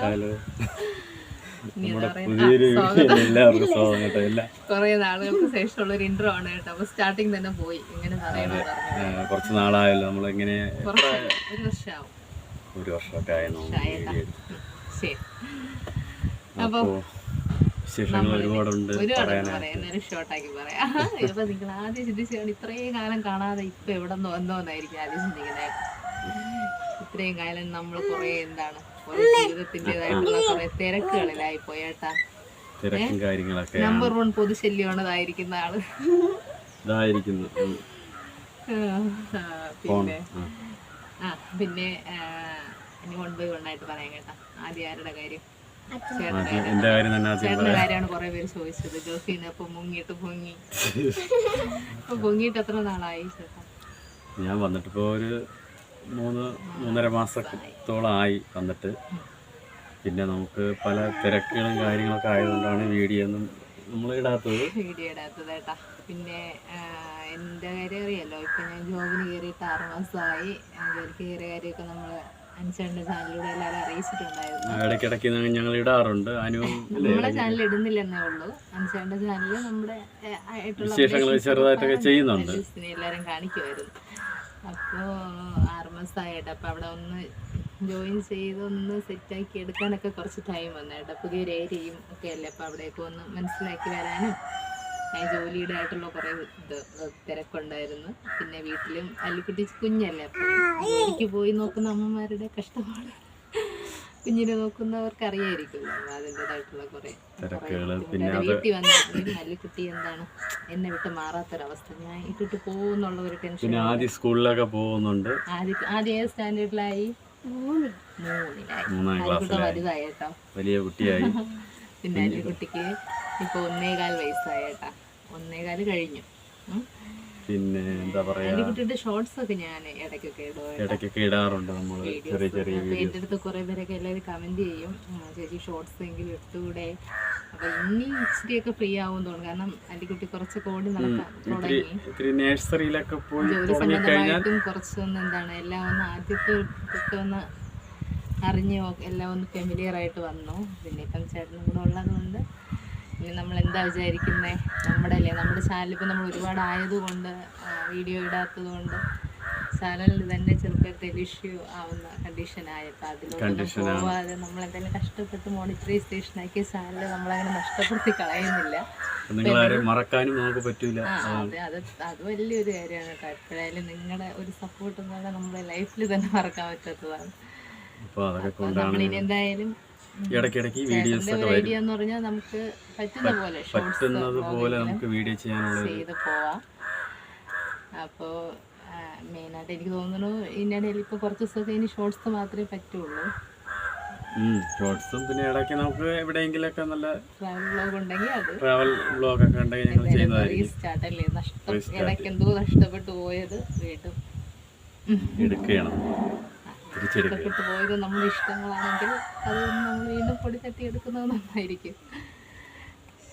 Hello കൊറേ നാളുകൾക്ക് ശേഷമുള്ള ഒരു ഇൻട്രോ ആണ് കേട്ടോ. അപ്പൊ സ്റ്റാർട്ടിങ് തന്നെ പോയി. ഇങ്ങനെ കുറച്ച് നാളായല്ലോ നമ്മളിങ്ങനെ കുറച്ച് ഒരു വർഷമാവും. ഒരു വർഷമൊക്കെ ആയി നമ്മൾ ഷായേട്ടാ. വീഡിയോ എടുത്ത്. ശരി അപ്പോ വിശേഷങ്ങൾ ഒരുപാടുണ്ട് ഷോർട്ടാക്കി പറയാം. ഇപ്പൊ നിങ്ങൾ ആദ്യം ചിന്തിച്ചാണ് ഇത്രയും കാലം കാണാതെ ഇപ്പൊ എവിടെ നിന്ന് വന്നോന്നായിരിക്കും ആദ്യം ചിന്തിക്കുന്നത്. ഇത്രയും കാലം നമ്മൾ കുറെ എന്താണ് ജീവിതത്തിന്റെതായിട്ടുള്ള കുറെ തിരക്കുകളിലായി പോയേട്ടാ തിരക്കും കാര്യങ്ങളൊക്കെ നമ്പർ വൺ പൊതുശല്യമാണതായിരിക്കുന്ന ആൾ. പിന്നെ ആ. പിന്നെ ഇനി കൊണ്ടുപോയി കൊണ്ടായിട്ട് പറയാം കേട്ടാ. ആദ്യം ആരുടെ കാര്യം? ചേട്ടന്റെ കാര്യമാണ് കുറെ പേര് ചോദിച്ചത്. ജോസിന്ന് ഇപ്പൊ മുങ്ങിട്ട് പൊങ്ങി. പൊങ്ങിട്ട് എത്ര നാളായി ചേട്ടാ? ഞാൻ വന്നിട്ടിപ്പോ ഒരു മൂന്ന് മൂന്നര മാസത്തോളം ആയി വന്നിട്ട്. പിന്നെ നമുക്ക് പല തിരക്കുകളും കാര്യങ്ങളൊക്കെ ആയതുകൊണ്ടാണ് വീഡിയോ ഒന്നും നമ്മൾ ഇടാത്തത്. വീഡിയോ ഇടാത്തത് പിന്നെ എന്റെ കാര്യം അറിയാലോ? ഇപ്പൊ ഞാൻ ജോബിന് കയറിയിട്ട് ആറ് മാസമായി. ജോലിക്ക് കയറിയ കാര്യമൊക്കെ നമ്മൾ അനുസരിന്റെ ചാനലിലൂടെ എല്ലാവരും അറിയിച്ചിട്ടുണ്ടായിരുന്നു. ഇടയ്ക്കിടയ്ക്ക് ഞങ്ങൾ ഇടാറുണ്ട്. നമ്മളെ ചാനൽ ഇടുന്നില്ലെന്നേ ഉള്ളൂ. അനുസരിന്റെ ചാനലിൽ നമ്മുടെ വിശേഷങ്ങൾ ചെറുതായിട്ടൊക്കെ ചെയ്യുന്നുണ്ട്. എല്ലാവരും കാണിക്കുമായിരുന്നു. അപ്പോൾ ആറുമാസമായിട്ട് അപ്പോൾ അവിടെ ഒന്ന് ജോയിൻ ചെയ്ത് ഒന്ന് സെറ്റ് ആക്കി എടുക്കാനൊക്കെ കുറച്ച് ടൈം വന്നു കേട്ടോ ഏരിയയും ഒക്കെ അല്ലേ അപ്പോൾ അവിടെയൊക്കെ ഒന്ന് മനസ്സിലാക്കി വരാനും ജോലിയുടെ ആയിട്ടുള്ള കുറേ ഇത് തിരക്കുണ്ടായിരുന്നു. പിന്നെ വീട്ടിലും അല്ലിക്കുട്ടി കുഞ്ഞല്ലേ. അപ്പോൾ ജോലിക്ക് പോയി നോക്കുന്ന അമ്മമാരുടെ കഷ്ടപ്പാട്. കുഞ്ഞിനെ നോക്കുന്നവർക്ക് അറിയായിരിക്കും അതിന്റെതായിട്ടുള്ള കുറേ പിന്നെ. വീട്ടിൽ വന്നപ്പോഴും അല്ലിക്കുട്ടി എന്താണ് എന്നെ വിട്ട് മാറാത്തൊരവസ്ഥ. ഞാൻ ഇട്ടിട്ട് പോകുന്നുള്ള ഒരു ടെൻഷൻ പിന്നെ ആദ്യം സ്കൂളിലൊക്കെ പോകുന്നുണ്ട്. ആദ്യം ആദ്യം ഏത് സ്റ്റാൻഡേർഡിലായി? കേട്ടോ. വലിയ കുട്ടിയായി. പിന്നെ കുട്ടിക്ക് ഇപ്പൊ ഒന്നേകാൽ വയസ്സായ കേട്ടാ. ഒന്നേകാൽ കഴിഞ്ഞു. പിന്നെ എന്താ പറയാ? ഷോർട്സ് ഒക്കെ ഞാൻ ഇടയ്ക്കൊക്കെ ഇടയ്ക്കൊക്കെ ഇടാറുണ്ട് നമ്മൾ ചെറിയ ചെറിയ വീഡിയോസ് എന്റെ അടുത്ത് കുറെ പേരൊക്കെ എല്ലാവരും കമന്റ് ചെയ്യും. ഉം, ചേച്ചി ഷോർട്സ് എങ്കിലും ഇട്ടുകൂടെ അപ്പൊ ഇനി ഇച്ചിരിയൊക്കെ ഫ്രീ ആവും തോന്നുന്നു. കാരണം അല്ലിക്കുട്ടി കുറച്ചൊക്കെ ഓടി നേഴ്സറിയിലൊക്കെ പോയി സംബന്ധമായിട്ടും കുറച്ചൊന്ന് എന്താണ് എല്ലാം ഒന്ന് ആദ്യത്തെ ഒന്ന് അറിഞ്ഞു എല്ലാം ഒന്ന് ഫെമിലിയർ ആയിട്ട് വന്നു. പിന്നെ ഇപ്പം ചേട്ടനും കൂടെ ഉള്ളതുകൊണ്ട് ഇനി നമ്മൾ എന്താ വിചാരിക്കുന്നത് നമ്മുടെ അല്ലേ നമ്മുടെ ചാനൽ ഇപ്പം നമ്മൾ ഒരുപാട് ആയതുകൊണ്ട് വീഡിയോ ഇടാത്തത് കൊണ്ട് ചാനലിൽ തന്നെ ചെറുപ്പത്തിൽ ഇഷ്യൂ ആവുന്ന കണ്ടീഷൻ കണ്ടീഷനായപ്പോൾ അതിലൊന്നും പോവാതെ നമ്മൾ എന്തെങ്കിലും കഷ്ടപ്പെട്ട് മോണിറ്ററൈസേഷൻ ആക്കിയ ചാനൽ നമ്മളങ്ങനെ നഷ്ടപ്പെടുത്തി കളയുന്നില്ല. മറക്കാനും നമുക്ക് പറ്റൂല. അതെ അത് അത് വലിയൊരു കാര്യമാണ് കേട്ടോ. എപ്പോഴായാലും നിങ്ങളുടെ ഒരു സപ്പോർട്ട് എന്ന് പറഞ്ഞാൽ നമ്മുടെ ലൈഫിൽ തന്നെ മറക്കാൻ പറ്റാത്തതാണ്. നമ്മളിനി എന്തായാലും ഇടയ്ക്കിടയ്ക്ക് വീഡിയോസ് ഒക്കെ ഐഡിയ എന്ന് പറഞ്ഞാൽ നമുക്ക് പറ്റുന്ന പോലെ പറ്റുന്നത് പോലെ നമുക്ക് വീഡിയോ ചെയ്യാനുള്ള ചെയ്ത് പോവാം. അപ്പോൾ മെയിനായിട്ട് എനിക്ക് തോന്നുന്നു ഇതിനിടയിൽ ഇപ്പോൾ കുറച്ച് ദിവസമൊക്കെ ഇനി ഷോർട്സ് മാത്രമേ പറ്റുള്ളൂ. ഷോർട്സും പിന്നെ ഇടയ്ക്ക് നമുക്ക് എവിടെയെങ്കിലൊക്കെ നല്ല ട്രാവൽ ബ്ലോഗ് ഉണ്ടെങ്കിൽ അത് ട്രാവൽ വ്ളോഗൊക്കെ ഉണ്ടെങ്കിൽ ഞങ്ങൾ ചെയ്യുന്നതായിരിക്കും. ഇടയ്ക്ക് എന്തോ നഷ്ടപ്പെട്ടു പോയത് വീണ്ടും. എടുക്കണം. തിരിച്ചെടുക്കുക. പോയത് നമ്മുടെ ഇഷ്ടങ്ങളാണെങ്കിൽ അത് നമ്മൾ വീണ്ടും പൊടി തട്ടി എടുക്കുന്നത് നന്നായിരിക്കും.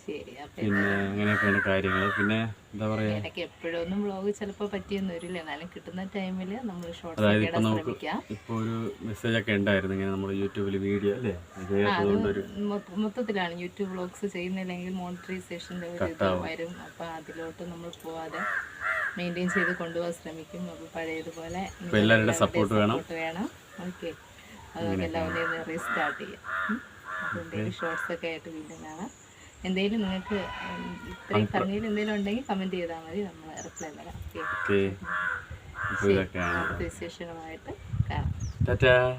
ശരി പിന്നെ അങ്ങനെയൊക്കെയാണ് കാര്യങ്ങൾ. പിന്നെ എന്താ പറയാ? ഇടയ്ക്ക് എപ്പോഴും ഒന്നും വ്ളോഗ് ചിലപ്പോൾ പറ്റിയൊന്നും വരില്ല. എന്നാലും കിട്ടുന്ന ടൈമിൽ നമ്മൾ ഷോർട്ട് അതായത് ഇപ്പൊ നമുക്ക് ഇപ്പൊ ഒരു മെസ്സേജ് ഒക്കെ ഉണ്ടായിരുന്നു. ഇങ്ങനെ നമ്മൾ യൂട്യൂബിൽ വീഡിയോ അല്ലേ? മൊത്തത്തിലാണ് യൂട്യൂബ് വ്ളോഗ്സ് ചെയ്യുന്നില്ലെങ്കിൽ മോണിറ്ററൈസേഷന്റെ ഒരു ഇത് വരും അപ്പോൾ അതിലോട്ട് നമ്മൾ പോവാതെ മെയിന്റെയിൻ ചെയ്ത് കൊണ്ടുപോകാൻ ശ്രമിക്കും. അപ്പോൾ പഴയതുപോലെ എല്ലാവരുടെ സപ്പോർട്ട് വേണം. വേണം. ഓക്കെ അതുകൊണ്ട് എല്ലാവരുടെയും റീസ്റ്റാർട്ട് ചെയ്യാം. അപ്പോൾ എന്തെങ്കിലും ഷോർട്സ് ഒക്കെ ആയിട്ട് വീണ്ടും കാണാം എന്തെങ്കിലും നിങ്ങൾക്ക് ഇത്രയും പറഞ്ഞതിൽ എന്തെങ്കിലും ഉണ്ടെങ്കിൽ കമന്റ് ചെയ്താൽ മതി. നമ്മൾ റിപ്ലൈ തരാം. ഓക്കെ വിശേഷങ്ങളായിട്ട് കാണാം.